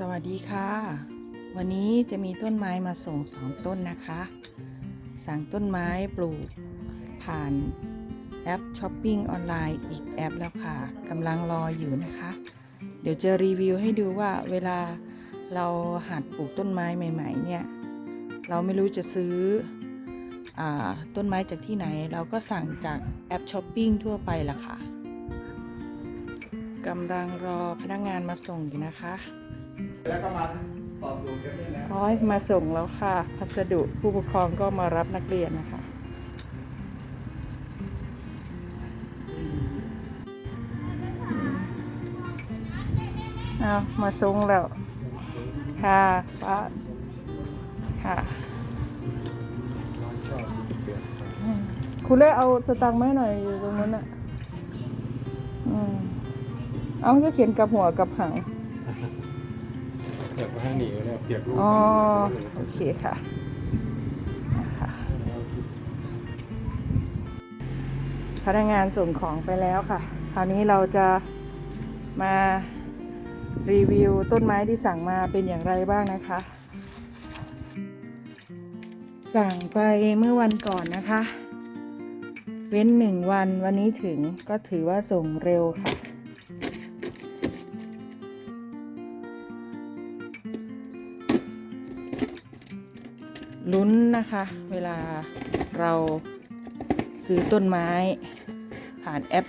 สวัสดีค่ะ วันนี้จะมีต้นไม้มาส่งสองต้นนะคะสั่งต้นไม้ปลูกผ่านแอปช้อปปิ้งออนไลน์อีกแอปแล้วค่ะกำลังรออยู่นะคะ เดี๋ยวจะรีวิวให้ดูว่าเวลาเราหัดปลูกต้นไม้ใหม่ ๆ เนี่ย เราไม่รู้จะซื้ออต้นไม้จากที่ไหน เราก็สั่งจากแอปช้อปปิ้งทั่วไปละค่ะกำลังรอพนักงานมาส่งอยู่นะคะ แล้วก็มาตอบดูกันนี่แหละร้อยมาส่งแล้วค่ะ พัสดุผู้ปกครองก็มารับนักเรียนนะคะ เอามาส่งแล้ว ค่ะป้าค่ะคุณเล่เอาสตังค์มาให้หน่อยอยู่ตรงนั้นอะ อืม เอาก็เขียนกับหัวกับหาง เสียบมาให้หนีเลยเสียบลูกอ๋อกันโอเคค่ะนะคะพนักงานส่งของไปแล้วค่ะ คราวนี้เราจะมารีวิวต้นไม้ที่สั่งมาเป็นอย่างไรบ้างนะคะ สั่งไปเมื่อวันก่อนนะคะ เว้นหนึ่งวันวันนี้ถึงก็ถือว่าส่งเร็วค่ะ ลุ้นนะคะ เวลาเราซื้อต้นไม้ผ่านแอป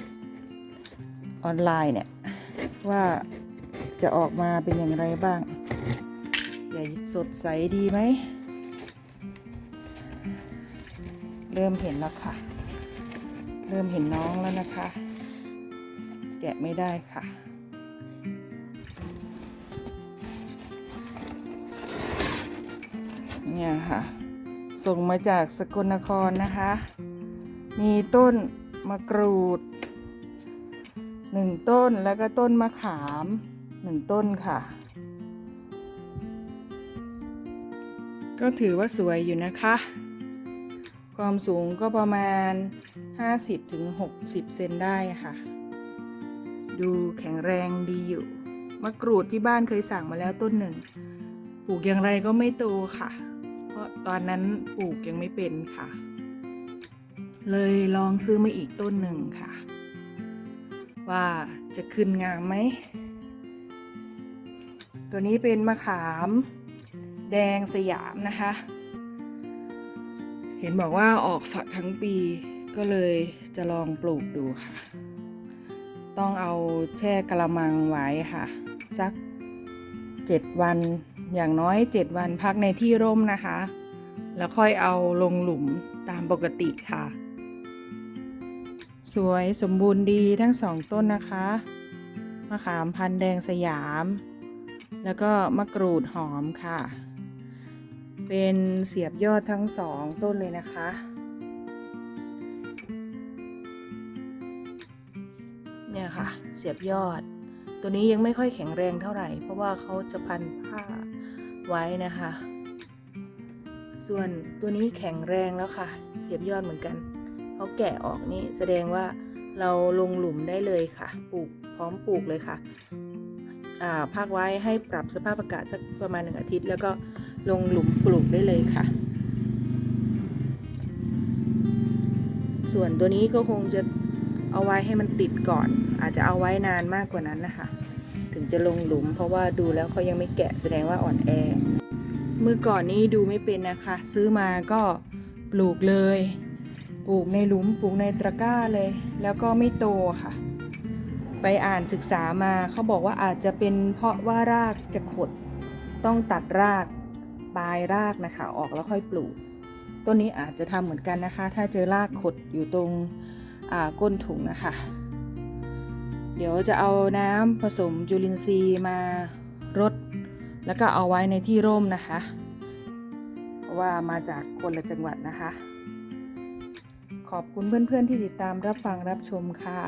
ออนไลน์เนี่ย ว่าจะออกมาเป็นอย่างไรบ้าง ใหญ่สดใสดีไหม เริ่มเห็นแล้วค่ะ เริ่มเห็นน้องแล้วนะคะ แกะไม่ได้ค่ะ เนี่ยค่ะ ส่งมาจากสกลนครนะคะ มีต้นมะกรูดหนึ่งต้นแล้วก็ต้นมะขามหนึ่งต้นค่ะ ก็ถือว่าสวยอยู่นะคะ ความสูงก็ประมาณ 50-60 เซนได้ค่ะ ดูแข็งแรงดีอยู่ มะกรูดที่บ้านเคยสั่งมาแล้วต้นหนึ่ง ปลูกอย่างไรก็ไม่โตค่ะ ราะตอนนั้นปลูกยังไม่เป็นค่ะ เลยลองซื้อมาอีกต้นหนึ่งค่ะ ว่าจะขึ้นงามไหม ตัวนี้เป็นมะขาม แดงสยามนะคะ เห็นบอกว่าออกฝักทั้งปีก็เลยจะลองปลูกดูค่ะ ต้องเอาแช่กระมังไว้ค่ะ สัก7วัน อย่างน้อย 7 วันพักในที่ร่มนะคะ แล้วค่อยเอาลงหลุมตามปกติค่ะ สวยสมบูรณ์ดีทั้งสองต้นนะคะมะขามพันธุ์แดงสยาม แล้วก็มะกรูดหอมค่ะ เป็นเสียบยอดทั้งสองต้นเลยนะคะ เนี่ยค่ะ เสียบยอด ตัวนี้ยังไม่ค่อยแข็งแรงเท่าไหร่ เพราะว่าเขาจะพันผ้าไว้นะคะ ส่วนตัวนี้แข็งแรงแล้วค่ะ เสียบยอดเหมือนกันเขาแกะออกนี่แสดงว่าเราลงหลุมได้เลยค่ะ ปลูกพร้อมปลูกเลยค่ะอ่าพักไว้ให้ปรับสภาพอากาศสักประมาณหนึ่งอาทิตย์ แล้วก็ลงหลุมปลูกได้เลยค่ะ ส่วนตัวนี้ก็คงจะ เอาไว้ให้มันติดก่อน อาจจะเอาไว้นานมากกว่านั้นนะคะ ถึงจะลงหลุม เพราะว่าดูแล้วเขายังไม่แกะแสดงว่าอ่อนแอเมื่อก่อนนี้ดูไม่เป็นนะคะ ซื้อมาก็ปลูกเลย ปลูกในหลุมปลูกในตะกร้าเลย แล้วก็ไม่โตค่ะ ไปอ่านศึกษามาเขาบอกว่าอาจจะเป็นเพราะว่ารากจะขดต้องตัดรากปลายรากนะคะ ออกแล้วค่อยปลูกต้นนี้อาจจะทำเหมือนกันนะคะ ถ้าเจอรากขดอยู่ตรง ก้นถุงนะคะ เดี๋ยวจะเอาน้ำผสมจุลินทรีย์มารดแล้วก็เอาไว้ในที่ร่มนะคะ เพราะว่ามาจากคนละจังหวัดนะคะ ขอบคุณเพื่อนๆที่ติดตามรับฟังรับชมค่ะ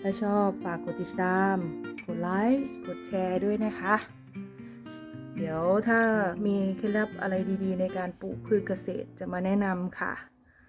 ถ้าชอบฝากกดติดตาม กดไลค์กดแชร์ด้วยนะคะ เดี๋ยวถ้ามีเคล็ดลับอะไรดีๆ ในการปลูกพืชเกษตรจะมาแนะนำค่ะ